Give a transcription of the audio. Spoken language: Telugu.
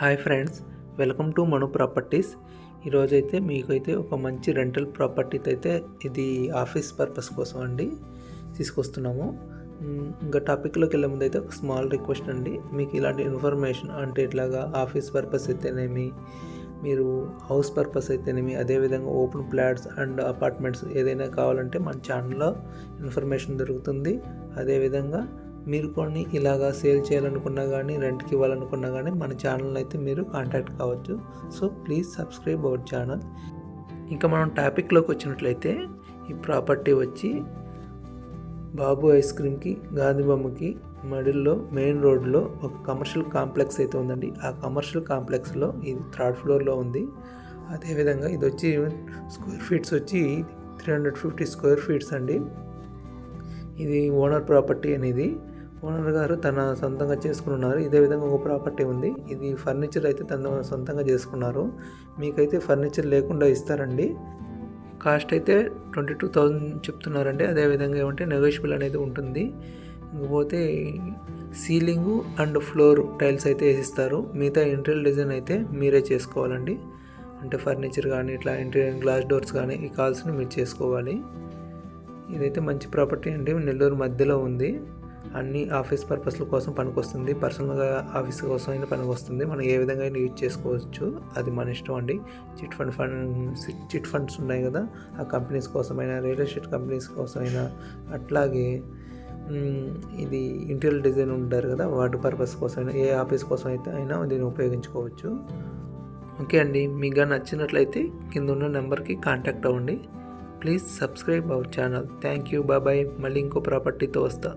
Hi friends welcome to Manu properties. ఈరోజైతే మీకైతే ఒక మంచి రెంటల్ ప్రాపర్టీతో అయితే ఇది ఆఫీస్ పర్పస్ కోసం అండి తీసుకొస్తున్నాము. ఇంకా టాపిక్లోకి వెళ్ళే ముందు అయితే ఒక స్మాల్ రిక్వెస్ట్ అండి. మీకు ఇలాంటి ఇన్ఫర్మేషన్ అంటే ఇట్లాగా ఆఫీస్ పర్పస్ అయితేనేమి మీరు హౌస్ పర్పస్ అయితేనేమి అదేవిధంగా ఓపెన్ ఫ్లాట్స్ అండ్ అపార్ట్మెంట్స్ ఏదైనా కావాలంటే మన ఛానల్లో ఇన్ఫర్మేషన్ దొరుకుతుంది. అదేవిధంగా మీరు కొన్ని ఇలాగా సేల్ చేయాలనుకున్నా కానీ రెంట్కి ఇవ్వాలనుకున్నా కానీ మన ఛానల్ అయితే మీరు కాంటాక్ట్ కావచ్చు. So please subscribe our channel. ఇంకా మనం టాపిక్లోకి వచ్చినట్లయితే ఈ ప్రాపర్టీ వచ్చి బాబు ఐస్ క్రీమ్కి గాంధీ బొమ్మకి మడిల్లో మెయిన్ రోడ్లో ఒక కమర్షియల్ కాంప్లెక్స్ అయితే ఉందండి. ఆ కమర్షియల్ కాంప్లెక్స్లో ఇది థర్డ్ ఫ్లోర్లో ఉంది. అదేవిధంగా ఇది వచ్చి స్క్వేర్ ఫీట్స్ వచ్చి three hundred fifty square feets అండి. ఇది ఓనర్ ప్రాపర్టీ అనేది. ఓనర్ గారు తన సొంతంగా చేసుకున్నారు ఇదే విధంగా ఒక ప్రాపర్టీ ఉంది. ఇది ఫర్నిచర్ అయితే తన సొంతంగా చేసుకున్నారు. మీకైతే ఫర్నిచర్ లేకుండా ఇస్తారండి. కాస్ట్ అయితే ట్వంటీ టూ థౌజండ్ చెప్తున్నారండి. అదేవిధంగా ఏమంటే నెగోషియబుల్ అనేది ఉంటుంది. ఇంకపోతే సీలింగు అండ్ ఫ్లోర్ టైల్స్ అయితే వేసిస్తారు. మిగతా ఇంటీరియర్ డిజైన్ అయితే మీరే చేసుకోవాలండి. అంటే ఫర్నిచర్ కానీ ఇట్లా ఇంటీరియర్ గ్లాస్ డోర్స్ కానీ ఈ కాల్స్ని మీరు చేసుకోవాలి. ఇదైతే మంచి ప్రాపర్టీ అండి. నెల్లూరు మధ్యలో ఉంది. అన్ని ఆఫీస్ పర్పస్ల కోసం పనికొస్తుంది. పర్సనల్గా ఆఫీస్ కోసం అయినా పనికొస్తుంది. మనం ఏ విధంగా అయినా యూజ్ చేసుకోవచ్చు. అది మన ఇష్టం అండి. Chit fund fund chit funds ఉన్నాయి కదా. ఆ కంపెనీస్ కోసమైనా రియల్ ఎస్టేట్ కంపెనీస్ కోసమైనా అట్లాగే ఇది ఇంటీరియర్ డిజైన్ ఉంటారు కదా. వాటి పర్పస్ కోసమైనా ఏ ఆఫీస్ కోసం అయితే అయినా దీన్ని ఉపయోగించుకోవచ్చు. ఓకే అండి. మీకు నచ్చినట్లయితే కింద ఉన్న నెంబర్కి కాంటాక్ట్ అవ్వండి. Please subscribe our channel. Thank you. బాబాయ్ మళ్ళీ ఇంకో ప్రాపర్టీతో వస్తా.